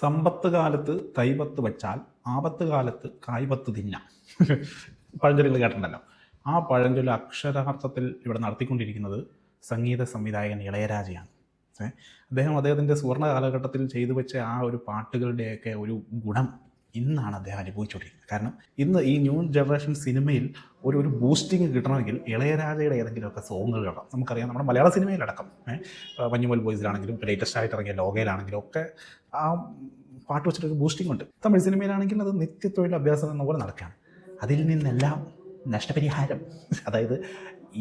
സമ്പത്ത് കാലത്ത് കൈപത്ത് വെച്ചാൽ ആപത്ത് കാലത്ത് കായ്പത്ത് തിന്ന പഴഞ്ചൊല്ലുകൾ കേട്ടിട്ടുണ്ടല്ലോ ആ പഴഞ്ചൊല്ല് അക്ഷരാർത്ഥത്തിൽ ഇവിടെ നടത്തിക്കൊണ്ടിരിക്കുന്നത് സംഗീത സംവിധായകൻ ഇളയരാജയാണ്? അദ്ദേഹം അദ്ദേഹത്തിന്റെ സുവർണ കാലഘട്ടത്തിൽ ചെയ്തു വെച്ച ആ ഒരു പാട്ടുകളുടെയൊക്കെ ഒരു ഗുണം ഇന്നാണ് അദ്ദേഹം അനുഭവിച്ചുകൊണ്ടിരിക്കുന്നത്. കാരണം ഇന്ന് ഈ ന്യൂ ജനറേഷൻ സിനിമയിൽ ഒരു ഒരു ബൂസ്റ്റിംഗ് കിട്ടണമെങ്കിൽ ഇളയരാജയുടെ ഏതെങ്കിലുമൊക്കെ സോങ്ങുകൾ കിട്ടണം നമുക്കറിയാം നമ്മുടെ മലയാള സിനിമയിലടക്കം മഞ്ഞുമൽ ബോയ്സിലാണെങ്കിലും ലേറ്റസ്റ്റ് ആയിട്ട് ഇറങ്ങിയ ലോകയിലാണെങ്കിലും ഒക്കെ ആ പാട്ട് വെച്ചിട്ടൊരു ബൂസ്റ്റിംഗ് ഉണ്ട്. തമിഴ് സിനിമയിലാണെങ്കിൽ അത് നിത്യത്തൊഴിൽ അഭ്യാസം എന്ന പോലെ നടക്കുകയാണ്. അതിൽ നിന്നെല്ലാം നഷ്ടപരിഹാരം. അതായത്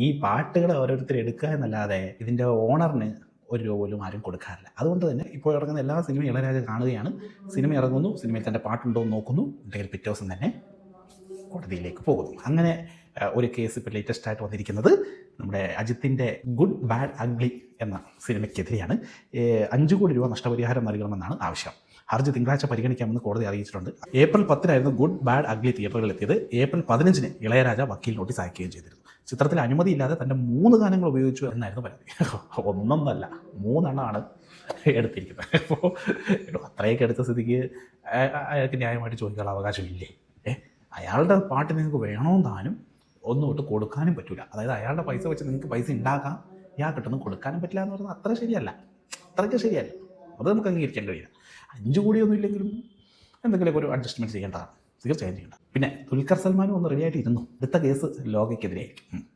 ഈ പാട്ടുകൾ ഓരോരുത്തർ എടുക്കുക എന്നല്ലാതെ ഇതിന്റെ ഓണറിന് ഒരു രൂപ പോലും ആരും കൊടുക്കാറില്ല. അതുകൊണ്ട് തന്നെ ഇപ്പോൾ ഇറങ്ങുന്ന എല്ലാ സിനിമയും ഇളയരാജ കാണുകയാണ്. സിനിമ ഇറങ്ങുന്നു സിനിമയിൽ തന്റെ പാട്ടുണ്ടോ എന്ന് നോക്കുന്നു. ഉണ്ടെങ്കിൽ പിറ്റേ ദിവസം തന്നെ കോടതിയിലേക്ക് പോകുന്നു. അങ്ങനെ ഒരു കേസ് ഇപ്പോൾ ലേറ്റസ്റ്റ് ആയിട്ട് വന്നിരിക്കുന്നത് നമ്മുടെ അജിത്തിന്റെ ഗുഡ് ബാഡ് അഗ്ലി എന്ന സിനിമയ്ക്കെതിരെയാണ്. അഞ്ച് കോടി രൂപ നഷ്ടപരിഹാരം നൽകണമെന്നാണ് ആവശ്യം. ഹർജി തിങ്കളാഴ്ച പരിഗണിക്കാമെന്ന് കോടതി അറിയിച്ചിട്ടുണ്ട്. ഏപ്രിൽ പത്തിനായിരുന്നു ഗുഡ് ബാഡ് അഗ്ലി തിയേറ്ററുകളിൽ എത്തിയത് ഏപ്രിൽ പതിനഞ്ചിന് ഇളയരാജ വക്കീൽ നോട്ടീസ് അയക്കുകയും ചെയ്തിരുന്നു. ചിത്രത്തിൽ അനുമതിയില്ലാതെ തന്റെ മൂന്ന് ഗാനങ്ങൾ ഉപയോഗിച്ചു എന്നായിരുന്നു പരാതി. ഒന്നൊന്നല്ല മൂന്നെണ്ണമാണ് എടുത്തിരിക്കുന്നത്. അപ്പോൾ അത്രയൊക്കെ എടുത്ത സ്ഥിതിക്ക് അയ- അയാൾക്ക് ന്യായമായിട്ട് ചോദിക്കാനുള്ള അവകാശമില്ലേ? ഏ? അയാളുടെ പാട്ട് നിങ്ങൾക്ക് വേണമെന്ന് താനും ഒന്നും തൊട്ട് കൊടുക്കാനും പറ്റില്ല അതായത് അയാളുടെ പൈസ വെച്ച് നിങ്ങൾക്ക് പൈസ ഉണ്ടാക്കാം ഇയാൾ കിട്ടുന്നത് കൊടുക്കാനും പറ്റില്ല എന്ന് പറയുന്നത് അത്ര ശരിയല്ല. അത്രയ്ക്ക് ശരിയല്ല. അത് നമുക്ക് അംഗീകരിക്കാൻ കഴിയില്ല. അഞ്ച് കോടിയൊന്നും ഇല്ലെങ്കിലും എന്തെങ്കിലുമൊക്കെ ഒരു അഡ്ജസ്റ്റ്മെന്റ് ചെയ്യേണ്ടതാണ്. തീർച്ചയായും ചെയ്യേണ്ട പിന്നെ ദുൽഖർ സൽമാനും ഒന്ന് റെഡിയായിട്ട് ഇരുന്നു. അടുത്ത കേസ് ലോകയ്ക്കെതിരെയായിരിക്കും ഉം.